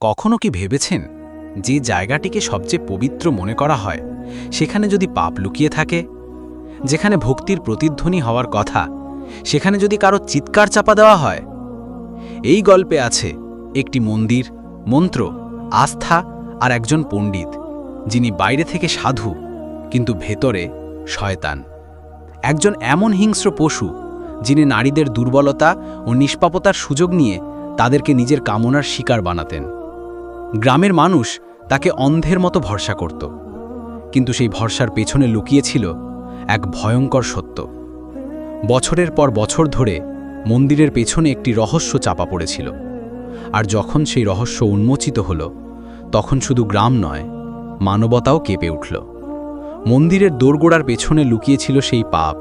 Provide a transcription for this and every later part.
কখনো কি ভেবেছেন যে জায়গাটিকে সবচেয়ে পবিত্র মনে করা হয়? সেখানে যদি পাপ লুকিয়ে থাকে, যেখানে ভক্তির প্রতিধ্বনি হওয়ার কথা, সেখানে যদি কারও চিৎকার চাপা দেওয়া হয়? এই গল্পে আছে একটি মন্দির, মন্ত্র, আস্থা আর একজন পণ্ডিত, যিনি বাইরে থেকে সাধু, কিন্তু ভেতরে শয়তান। একজন এমন হিংস্র পশু, যিনি নারীদের দুর্বলতা ও নিষ্পাপতার সুযোগ নিয়ে তাদেরকে নিজের কামনার শিকার বানাতেন। গ্রামের মানুষ তাকে অন্ধের মতো ভরসা করত। কিন্তু সেই ভরসার পেছনে লুকিয়েছিল এক ভয়ঙ্কর সত্য। বছরের পর বছর ধরে মন্দিরের পেছনে একটি রহস্য চাপা পড়েছিল। আর যখন সেই রহস্য উন্মোচিত হল, তখন শুধু গ্রাম নয়, মানবতাও কেঁপে উঠল। মন্দিরের দোরগোড়ার পেছনে লুকিয়েছিল সেই পাপ,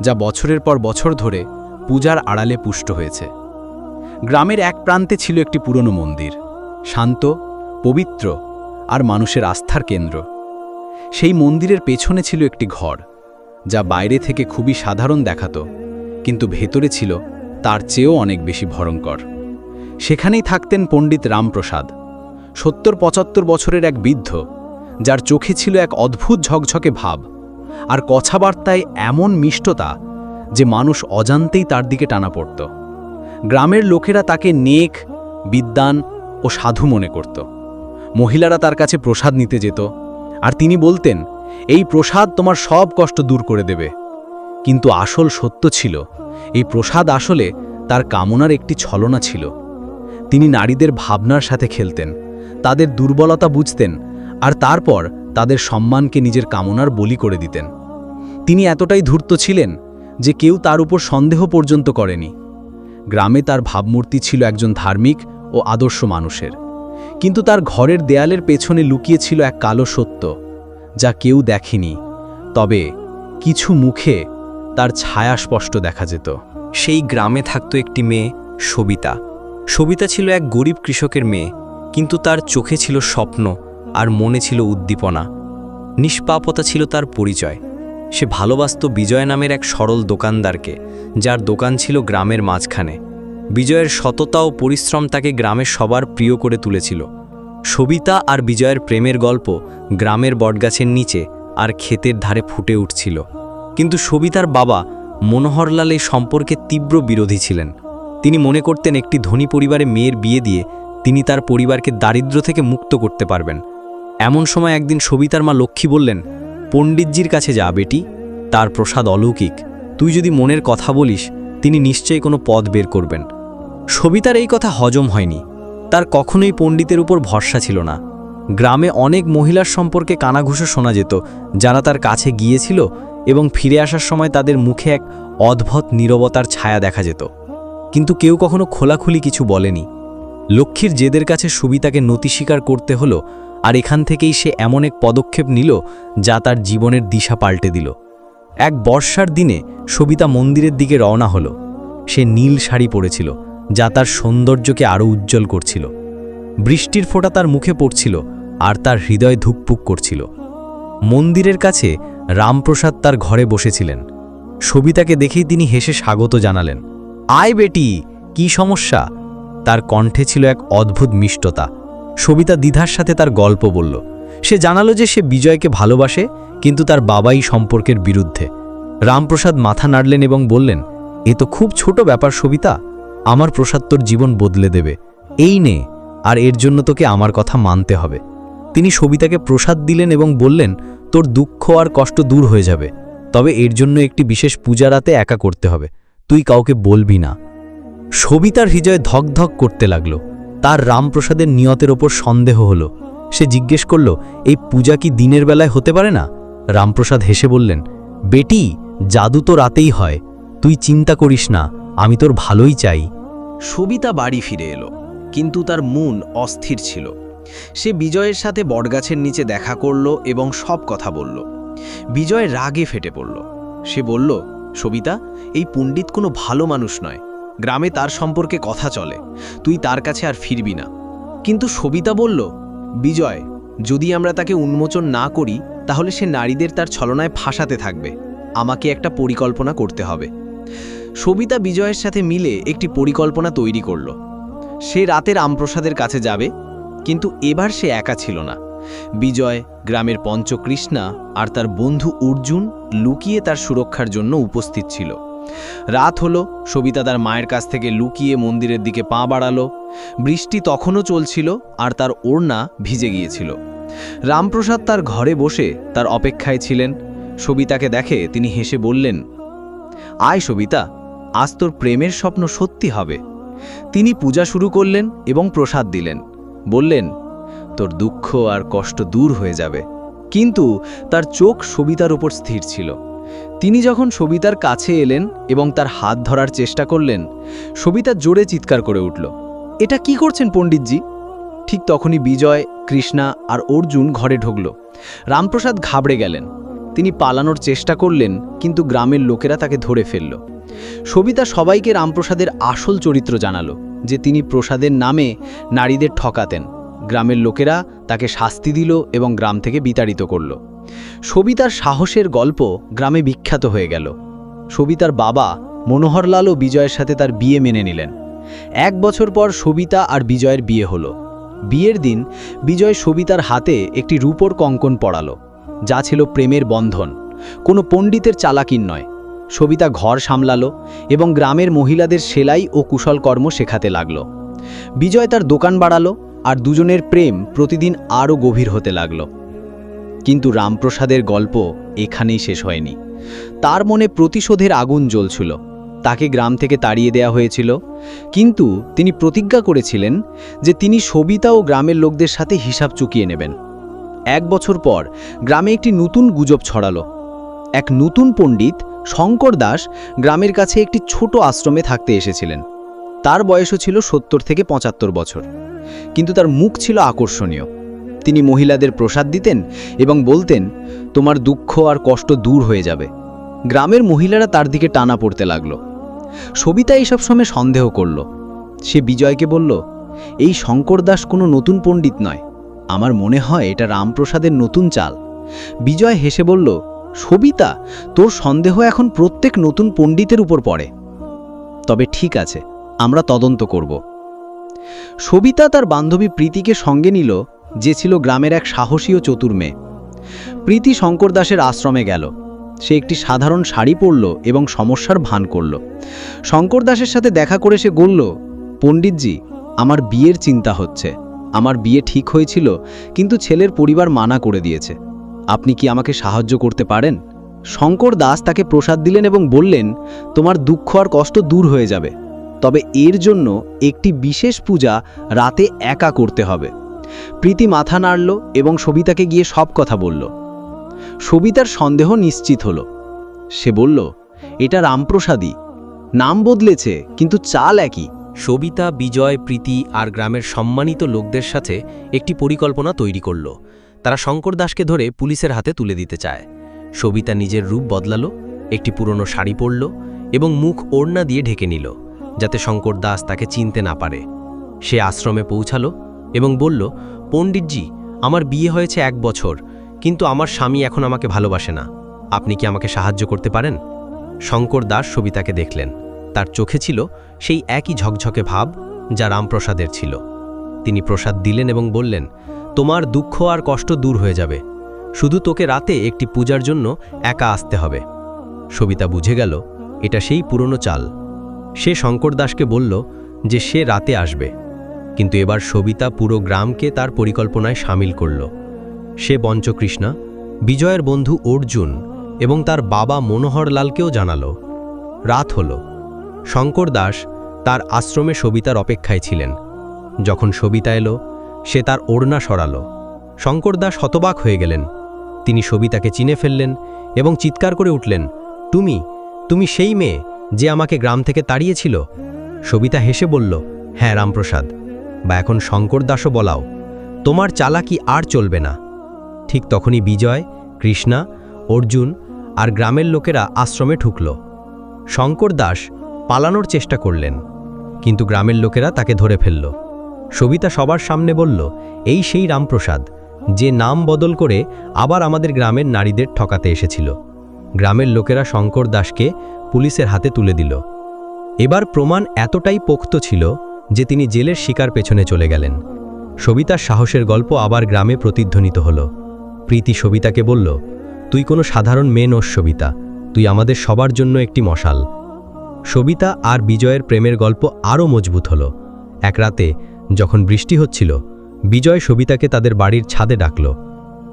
যা বছরের পর বছর ধরে পূজার আড়ালে পুষ্ট হয়েছে। গ্রামের এক প্রান্তে ছিল একটি পুরনো মন্দির। শান্ত, পবিত্র আর মানুষের আস্থার কেন্দ্র। সেই মন্দিরের পেছনে ছিল একটি ঘর, যা বাইরে থেকে খুবই সাধারণ দেখাতো, কিন্তু ভেতরে ছিল তার চেয়েও অনেক বেশি ভয়ঙ্কর। সেখানেই থাকতেন পণ্ডিত রামপ্রসাদ, সত্তর পঁচাত্তর বছরের এক বৃদ্ধ, যার চোখে ছিল এক অদ্ভুত ঝকঝকে ভাব আর কথাবার্তায় এমন মিষ্টতা যে মানুষ অজান্তেই তার দিকে টানা পড়ত। গ্রামের লোকেরা তাকে নেক, বিদ্বান ও সাধু মনে করত। মহিলারা তার কাছে প্রসাদ নিতে যেত, আর তিনি বলতেন, এই প্রসাদ তোমার সব কষ্ট দূর করে দেবে। কিন্তু আসল সত্য ছিল, এই প্রসাদ আসলে তার কামনার একটি ছলনা ছিল। তিনি নারীদের ভাবনার সাথে খেলতেন, তাদের দুর্বলতা বুঝতেন, আর তারপর তাদের সম্মানকে নিজের কামনার বলি করে দিতেন। তিনি এতটাই ধূর্ত ছিলেন যে কেউ তার উপর সন্দেহ পর্যন্ত করেনি। গ্রামে তার ভাবমূর্তি ছিল একজন ধার্মিক ও আদর্শ মানুষের। কিন্তু তার ঘরের দেয়ালের পেছনে লুকিয়েছিল এক কালো সত্য, যা কেউ দেখেনি, তবে কিছু মুখে তার ছায়া স্পষ্ট দেখা যেত। সেই গ্রামে থাকত একটি মেয়ে, সবিতা। সবিতা ছিল এক গরিব কৃষকের মেয়ে, কিন্তু তার চোখে ছিল স্বপ্ন আর মনে ছিল উদ্দীপনা। নিষ্পাপতা ছিল তার পরিচয়। সে ভালোবাসত বিজয় নামের এক সরল দোকানদারকে, যার দোকান ছিল গ্রামের মাঝখানে। বিজয়ের সততা ও পরিশ্রম তাকে গ্রামের সবার প্রিয় করে তুলেছিল। সবিতা আর বিজয়ের প্রেমের গল্প গ্রামের বটগাছের নিচে আর ক্ষেতের ধারে ফুটে উঠছিল। কিন্তু সবিতার বাবা মনোহরলাল এই সম্পর্কে তীব্র বিরোধী ছিলেন। তিনি মনে করতেন একটি ধনী পরিবারে মেয়ের বিয়ে দিয়ে তিনি তার পরিবারকে দারিদ্র থেকে মুক্ত করতে পারবেন। এমন সময় একদিন সবিতার মা লক্ষ্মী বললেন, পণ্ডিতজির কাছে যা বেটি, তার প্রসাদ অলৌকিক। তুই যদি মনের কথা বলিস, তিনি নিশ্চয়ই কোনো পদ বের করবেন। সবিতার এই কথা হজম হয়নি। তার কখনোই পণ্ডিতের উপর ভরসা ছিল না। গ্রামে অনেক মহিলার সম্পর্কে কানাঘুষো শোনা যেত, যারা তার কাছে গিয়েছিল এবং ফিরে আসার সময় তাদের মুখে এক অদ্ভুত নীরবতার ছায়া দেখা যেত। কিন্তু কেউ কখনো খোলাখুলি কিছু বলেনি। লক্ষ্মীর জেদের কাছে সুবিতাকে নতি স্বীকার করতে হলো, আর এখান থেকেই সে এমন এক পদক্ষেপ নিল, যা তার জীবনের দিশা পাল্টে দিল। এক বর্ষার দিনে সবিতা মন্দিরের দিকে রওনা হলো। সে নীল শাড়ি পরেছিল। যা তার সৌন্দর্যকে আরও উজ্জ্বল করছিল। বৃষ্টির ফোঁটা তার মুখে পড়ছিল আর তার হৃদয় ধুকপুক করছিল। মন্দিরের কাছে রামপ্রসাদ তার ঘরে বসেছিলেন। সবিতাকে দেখেই তিনি হেসে স্বাগত জানালেন। আয় বেটি, কি সমস্যা? তার কণ্ঠে ছিল এক অদ্ভুত মিষ্টতা। সবিতা দ্বিধার সাথে তার গল্প বলল। সে জানালো যে সে বিজয়কে ভালোবাসে, কিন্তু তার বাবাই সম্পর্কের বিরুদ্ধে। রামপ্রসাদ মাথা নাড়লেন এবং বললেন, এ তো খুব ছোট ব্যাপার সবিতা। আমার প্রসাদ তোর জীবন বদলে দেবে। এই নে, আর এর জন্য তোকে আমার কথা মানতে হবে। তিনি সবিতাকে প্রসাদ দিলেন এবং বললেন, তোর দুঃখ আর কষ্ট দূর হয়ে যাবে। তবে এর জন্য একটি বিশেষ পূজা রাতে একা করতে হবে। তুই কাউকে বলবি না। সবিতার হৃদয় ধকধক করতে লাগল। তার রামপ্রসাদের নিয়তের ওপর সন্দেহ হলো। সে জিজ্ঞেস করল, এই পূজা কি দিনের বেলায় হতে পারে না? রামপ্রসাদ হেসে বললেন, বেটি, জাদু তো রাতেই হয়। তুই চিন্তা করিস না, আমি তোর ভালোই চাই। সবিতা বাড়ি ফিরে এলো, কিন্তু তার মন অস্থির ছিল। সে বিজয়ের সাথে বটগাছের নিচে দেখা করল এবং সব কথা বলল। বিজয় রাগে ফেটে পড়ল। সে বলল, সবিতা, এই পণ্ডিত কোনো ভালো মানুষ নয়। গ্রামে তার সম্পর্কে কথা চলে। তুই তার কাছে আর ফিরবি না। কিন্তু সবিতা বলল, বিজয়, যদি আমরা তাকে উন্মোচন না করি, তাহলে সে নারীদের তার ছলনায় ফাঁসাতে থাকবে। আমাকে একটা পরিকল্পনা করতে হবে। সবিতা বিজয়ের সাথে মিলে একটি পরিকল্পনা তৈরি করল। সে রাতের রামপ্রসাদের কাছে যাবে, কিন্তু এবার সে একা ছিল না। বিজয়, গ্রামের পঞ্চকৃষ্ণা আর তার বন্ধু অর্জুন লুকিয়ে তার সুরক্ষার জন্য উপস্থিত ছিল। রাত হলো, সবিতা তার মায়ের কাছ থেকে লুকিয়ে মন্দিরের দিকে পা বাড়ালো। বৃষ্টি তখনও চলছিল আর তার ওড়না ভিজে গিয়েছিল। রামপ্রসাদ তার ঘরে বসে তার অপেক্ষায় ছিলেন। সবিতাকে দেখে তিনি হেসে বললেন, আয় সবিতা আজ তোর প্রেমের স্বপ্ন সত্যি হবে। তিনি পূজা শুরু করলেন এবং প্রসাদ দিলেন। বললেন, তোর দুঃখ আর কষ্ট দূর হয়ে যাবে। কিন্তু তার চোখ সবিতার উপর স্থির ছিল। তিনি যখন সবিতার কাছে এলেন এবং তার হাত ধরার চেষ্টা করলেন, সবিতা জোরে চিৎকার করে উঠল, এটা কি করছেন পণ্ডিতজি? ঠিক তখনই বিজয়, কৃষ্ণা আর অর্জুন ঘরে ঢুকল। রামপ্রসাদ ঘাবড়ে গেলেন। তিনি পালানোর চেষ্টা করলেন, কিন্তু গ্রামের লোকেরা তাকে ধরে ফেলল। সবিতা সবাইকে রামপ্রসাদের আসল চরিত্র জানালো, যে তিনি প্রসাদের নামে নারীদের ঠকাতেন। গ্রামের লোকেরা তাকে শাস্তি দিল এবং গ্রাম থেকে বিতাড়িত করল। সবিতার সাহসের গল্প গ্রামে বিখ্যাত হয়ে গেল। সবিতার বাবা মনোহরলালও বিজয়ের সাথে তার বিয়ে মেনে নিলেন। এক বছর পর সবিতা আর বিজয়ের বিয়ে হলো। বিয়ের দিন বিজয় সবিতার হাতে একটি রূপোর কঙ্কন পড়ালো যা ছিল প্রেমের বন্ধন। কোনো পণ্ডিতের চালাকিন নয় সবিতা ঘর সামলালো এবং গ্রামের মহিলাদের সেলাই ও কুশলকর্ম শেখাতে লাগল। বিজয় তার দোকান বাড়ালো আর দুজনের প্রেম প্রতিদিন আরও গভীর হতে লাগল। কিন্তু রামপ্রসাদের গল্প এখানেই শেষ হয়নি। তার মনে প্রতিশোধের আগুন জ্বলছিল। তাকে গ্রাম থেকে তাড়িয়ে দেয়া হয়েছিল। কিন্তু তিনি প্রতিজ্ঞা করেছিলেন যে তিনি সবিতা ও গ্রামের লোকদের সাথে হিসাব চুকিয়ে নেবেন। এক বছর পর গ্রামে একটি নতুন গুজব ছড়ালো। এক নতুন পণ্ডিত শঙ্কর দাস গ্রামের কাছে একটি ছোট আশ্রমে থাকতে এসেছিলেন। তার বয়সও ছিল সত্তর থেকে পঁচাত্তর বছর। কিন্তু তার মুখ ছিল আকর্ষণীয়। তিনি মহিলাদের প্রসাদ দিতেন এবং বলতেন, তোমার দুঃখ আর কষ্ট দূর হয়ে যাবে। গ্রামের মহিলারা তার দিকে টানা পড়তে লাগল। সবিতা এইসব সময় সন্দেহ করল। সে বিজয়কে বলল, এই শঙ্কর দাস কোনো নতুন পণ্ডিত নয়। আমার মনে হয় এটা রামপ্রসাদের নতুন চাল। বিজয় হেসে বলল সবিতা, তোর সন্দেহ এখন প্রত্যেক নতুন পণ্ডিতের উপর পড়ে। তবে ঠিক আছে, আমরা তদন্ত করব। সবিতা তার বান্ধবী প্রীতিকে সঙ্গে নিল, যে ছিল গ্রামের এক সাহসী ও চতুর মেয়ে। প্রীতি শঙ্কর দাসের আশ্রমে গেল। সে একটি সাধারণ শাড়ি পরল এবং সমস্যার ভান করল। শঙ্কর দাসের সাথে দেখা করে সে বলল, পণ্ডিতজি, আমার বিয়ের চিন্তা হচ্ছে। আমার বিয়ে ঠিক হয়েছিল, কিন্তু ছেলের পরিবার মানা করে দিয়েছে। আপনি কি আমাকে সাহায্য করতে পারেন? শঙ্কর দাস তাকে প্রসাদ দিলেন এবং বললেন, তোমার দুঃখ আর কষ্ট দূর হয়ে যাবে। তবে এর জন্য একটি বিশেষ পূজা রাতে একা করতে হবে। প্রীতি মাথা নাড়ল এবং সবিতাকে গিয়ে সব কথা বলল। সবিতার সন্দেহ নিশ্চিত হল। সে বলল, এটা রামপ্রসাদী নাম বদলেছে, কিন্তু চাল একই। সবিতা, বিজয়, প্রীতি আর গ্রামের সম্মানিত লোকদের সাথে একটি পরিকল্পনা তৈরি করল। তারা শঙ্কর দাসকে ধরে পুলিশের হাতে তুলে দিতে চায়। সবিতা নিজের রূপ বদলালো, একটি পুরনো শাড়ি পরল এবং মুখ ওড়না দিয়ে ঢেকে নিল, যাতে শঙ্কর দাস তাকে চিনতে না পারে। সে আশ্রমে পৌঁছালো এবং বলল, পণ্ডিতজি, আমার বিয়ে হয়েছে এক বছর, কিন্তু আমার স্বামী এখন আমাকে ভালোবাসে না। আপনি কি আমাকে সাহায্য করতে পারেন? শঙ্কর দাস সবিতাকে দেখলেন। তার চোখে ছিল সেই একই ঝকঝকে ভাব যা রামপ্রসাদের ছিল। তিনি প্রসাদ দিলেন এবং বললেন তোমার দুঃখ আর কষ্ট দূর হয়ে যাবে। শুধু তোকে রাতে একটি পূজার জন্য একা আসতে হবে। সবিতা বুঝে গেল, এটা সেই পুরনো চাল। সে শঙ্কর দাসকে বলল যে সে রাতে আসবে। কিন্তু এবার সবিতা পুরো গ্রামকে তার পরিকল্পনায় সামিল করল। সে বঞ্চকৃষ্ণা বিজয়ের বন্ধু অর্জুন এবং তার বাবা মনোহরলালকেও জানালো। রাত হল। শঙ্কর দাস তার আশ্রমে সবিতার অপেক্ষায় ছিলেন। যখন সবিতা এলো সে তার ওড়না সরাল। শঙ্করদাস হতবাক হয়ে গেলেন। তিনি সবিতাকে চিনে ফেললেন এবং চিৎকার করে উঠলেন, তুমি তুমি সেই মেয়ে যে আমাকে গ্রাম থেকে তাড়িয়েছিল? সবিতা হেসে বলল হ্যাঁ রামপ্রসাদ, বা এখন শঙ্কর দাসও বলাও, তোমার চালাকি আর চলবে না। ঠিক তখনই বিজয়, কৃষ্ণা, অর্জুন আর গ্রামের লোকেরা আশ্রমে ঢুকল। শঙ্কর দাস পালানোর চেষ্টা করলেন, কিন্তু গ্রামের লোকেরা তাকে ধরে ফেলল। সবিতা সবার সামনে বলল, এই সেই রামপ্রসাদ, যে নাম বদল করে আবার আমাদের গ্রামের নারীদের ঠকাতে এসেছিল। গ্রামের লোকেরা শঙ্কর দাসকে পুলিশের হাতে তুলে দিল। এবার প্রমাণ এতটাই পোক্ত ছিল যে তিনি জেলের শিকার পেছনে চলে গেলেন। সবিতার সাহসের গল্প আবার গ্রামে প্রতিধ্বনিত হল। প্রীতি সবিতাকে বলল, তুই কোনো সাধারণ মেয়ে নোস সবিতা, তুই আমাদের সবার জন্য একটি মশাল। সবিতা আর বিজয়ের প্রেমের গল্প আরও মজবুত হল। এক রাতে যখন বৃষ্টি হচ্ছিল, বিজয় সবিতাকে তাদের বাড়ির ছাদে ডাকল।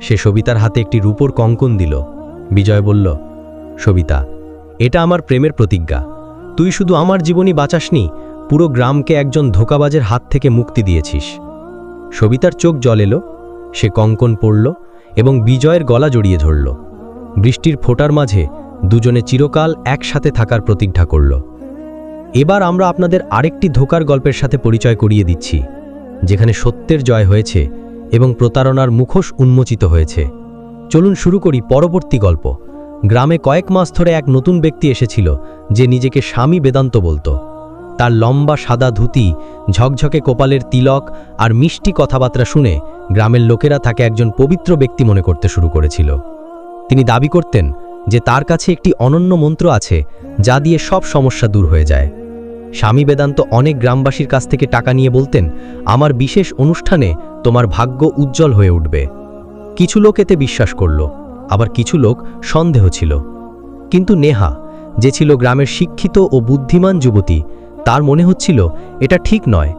সে সবিতার হাতে একটি রূপোর কঙ্কন দিল। বিজয় বলল, সবিতা, এটা আমার প্রেমের প্রতিজ্ঞা। তুই শুধু আমার জীবনই বাঁচাসনি, পুরো গ্রামকে একজন ধোকাবাজের হাত থেকে মুক্তি দিয়েছিস। সবিতার চোখ জল এলো, সে কঙ্কন পড়ল এবং বিজয়ের গলা জড়িয়ে ধরল। বৃষ্টির ফোঁটার মাঝে দুজনে চিরকাল একসাথে থাকার প্রতিজ্ঞা করল। এবার আমরা আপনাদের আরেকটি ধোকার গল্পের সাথে পরিচয় করিয়ে দিচ্ছি, যেখানে সত্যের জয় হয়েছে এবং প্রতারণার মুখোশ উন্মোচিত হয়েছে। চলুন শুরু করি পরবর্তী গল্প। গ্রামে কয়েক মাস ধরে এক নতুন ব্যক্তি এসেছিল, যে নিজেকে স্বামী বেদান্ত বলতো। তার লম্বা সাদা ধুতি, ঝকঝকে কোপালের তিলক আর মিষ্টি কথাবার্তা শুনে গ্রামের লোকেরা তাকে একজন পবিত্র ব্যক্তি মনে করতে শুরু করেছিল। তিনি দাবি করতেন যে তার কাছে একটি অনন্য মন্ত্র আছে, যা দিয়ে সব সমস্যা দূর হয়ে যায়। স্বামী বেদান্ত অনেক গ্রামবাসীর কাছ থেকে টাকা নিয়ে বলতেন, আমার বিশেষ অনুষ্ঠানে তোমার ভাগ্য উজ্জ্বল হয়ে উঠবে। কিছু লোক এতে বিশ্বাস করল, আবার কিছু লোক সন্দেহ ছিল। কিন্তু নেহা, যে ছিল গ্রামের শিক্ষিত ও বুদ্ধিমান যুবতী, তার মনে হচ্ছিল, এটা ঠিক নয়।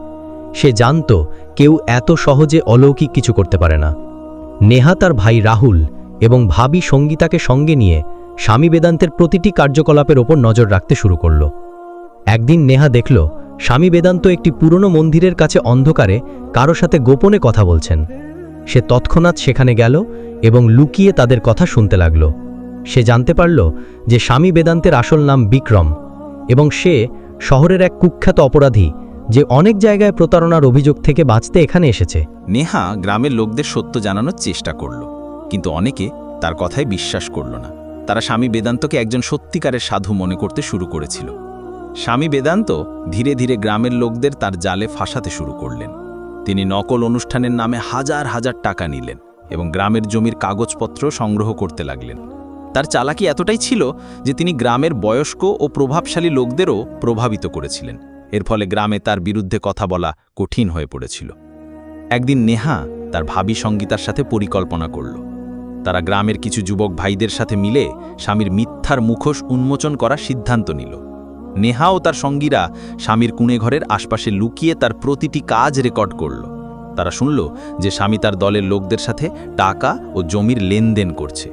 সে জানত কেউ এত সহজে অলৌকিক কিছু করতে পারে না। নেহা তার ভাই রাহুল এবং ভাবি সঙ্গীতাকে সঙ্গে নিয়ে স্বামী বেদান্তের প্রতিটি কার্যকলাপের ওপর নজর রাখতে শুরু করল। একদিন নেহা দেখল, স্বামী বেদান্ত একটি পুরনো মন্দিরের কাছে অন্ধকারে কারও সাথে গোপনে কথা বলছেন। সে তৎক্ষণাৎ সেখানে গেল এবং লুকিয়ে তাদের কথা শুনতে লাগল। সে জানতে পারল যে স্বামী বেদান্তের আসল নাম বিক্রম এবং সে শহরের এক কুখ্যাত অপরাধী যে অনেক জায়গায় প্রতারণার অভিযোগ থেকে বাঁচতে এখানে এসেছে। নেহা গ্রামের লোকদের সত্য জানানোর চেষ্টা করল, কিন্তু অনেকে তার কথায় বিশ্বাস করল না। তারা স্বামী বেদান্তকে একজন সত্যিকারের সাধু মনে করতে শুরু করেছিল। স্বামী বেদান্ত ধীরে ধীরে গ্রামের লোকদের তার জালে ফাঁসাতে শুরু করলেন। তিনি নকল অনুষ্ঠানের নামে হাজার হাজার টাকা নিলেন এবং গ্রামের জমির কাগজপত্র সংগ্রহ করতে লাগলেন। তার চালাকি এতটাই ছিল যে তিনি গ্রামের বয়স্ক ও প্রভাবশালী লোকদেরও প্রভাবিত করেছিলেন। এর ফলে গ্রামে তার বিরুদ্ধে কথা বলা কঠিন হয়ে পড়েছিল। একদিন নেহা তার ভাবি সঙ্গীতার সাথে পরিকল্পনা করল। তারা গ্রামের কিছু যুবক ভাইদের সাথে মিলে স্বামীর মিথ্যার মুখোশ উন্মোচন করার সিদ্ধান্ত নিল। নেহা ও তার সঙ্গীরা স্বামীর কুঁড়েঘরের আশপাশে লুকিয়ে তার প্রতিটি কাজ রেকর্ড করল। তারা শুনল যে স্বামী তার দলের লোকদের সাথে টাকা ও জমির লেনদেন করছে।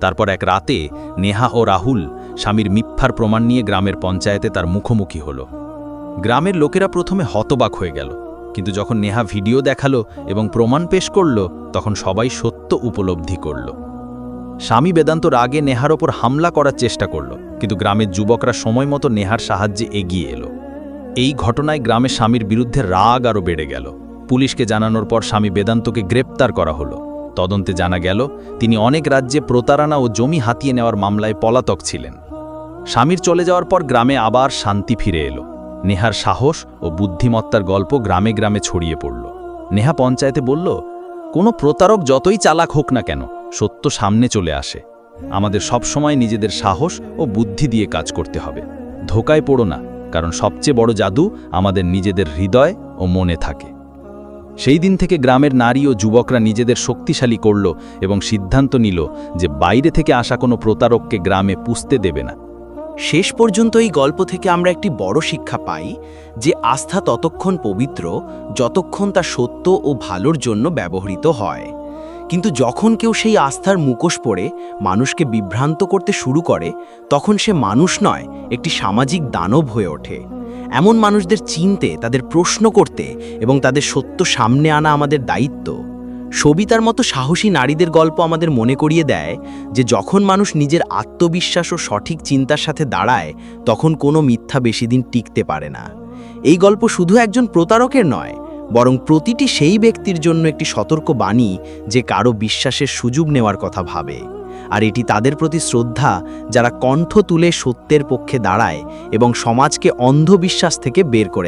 তারপর এক রাতে নেহা ও রাহুল স্বামীর মিথ্যার প্রমাণ নিয়ে গ্রামের পঞ্চায়েতে তার মুখোমুখি হল। গ্রামের লোকেরা প্রথমে হতবাক হয়ে গেল, কিন্তু যখন নেহা ভিডিও দেখাল এবং প্রমাণ পেশ করল, তখন সবাই সত্য উপলব্ধি করল। স্বামী বেদান্ত রাগে নেহার ওপর হামলা করার চেষ্টা করল, কিন্তু গ্রামের যুবকরা সময় মতো নেহার সাহায্যে এগিয়ে এলো। এই ঘটনায় গ্রামের স্বামীর বিরুদ্ধে রাগ আরও বেড়ে গেল। পুলিশকে জানানোর পর স্বামী বেদান্তকে গ্রেপ্তার করা হলো। তদন্তে জানা গেল, তিনি অনেক রাজ্যে প্রতারণা ও জমি হাতিয়ে নেওয়ার মামলায় পলাতক ছিলেন। স্বামীর চলে যাওয়ার পর গ্রামে আবার শান্তি ফিরে এলো। নেহার সাহস ও বুদ্ধিমত্তার গল্প গ্রামে গ্রামে ছড়িয়ে পড়ল। নেহা পঞ্চায়েতে বলল, কোনো প্রতারক যতই চালাক হোক না কেন সত্য সামনে চলে আসে। আমাদের সবসময় নিজেদের সাহস ও বুদ্ধি দিয়ে কাজ করতে হবে। ধোকায় পড়ো না, কারণ সবচেয়ে বড় জাদু আমাদের নিজেদের হৃদয় ও মনে থাকে। সেই দিন থেকে গ্রামের নারী ও যুবকরা নিজেদের শক্তিশালী করল এবং সিদ্ধান্ত নিল যে বাইরে থেকে আসা কোনো প্রতারককে গ্রামে পুষতে দেবে না। শেষ পর্যন্ত এই গল্প থেকে আমরা একটি বড় শিক্ষা পাই যে আস্থা ততক্ষণ পবিত্র, যতক্ষণ তা সত্য ও ভালোর জন্য ব্যবহৃত হয়। কিন্তু যখন কেউ সেই আস্থার মুখোশ পড়ে মানুষকে বিভ্রান্ত করতে শুরু করে, তখন সে মানুষ নয়, একটি সামাজিক দানব হয়ে ওঠে। এমন মানুষদের চিনতে, তাদের প্রশ্ন করতে এবং তাদের সত্য সামনে আনা আমাদের দায়িত্ব। সবিতার মতো সাহসী নারীদের গল্প আমাদের মনে করিয়ে দেয় যে, যখন মানুষ নিজের আত্মবিশ্বাস ও সঠিক চিন্তার সাথে দাঁড়ায়, তখন কোনো মিথ্যা বেশি দিন টিকতে পারে না। এই গল্প শুধু একজন প্রতারকের নয় বরং প্রতিটি সেই ব্যক্তির জন্য একটি সতর্ক বাণী যে কারও বিশ্বাসের সুযোগ নেওয়ার কথা ভাবে। আর এটি তাদের প্রতি শ্রদ্ধা যারা কণ্ঠ তুলে সত্যের পক্ষে দাঁড়ায় এবং সমাজকে অন্ধবিশ্বাস থেকে বের করে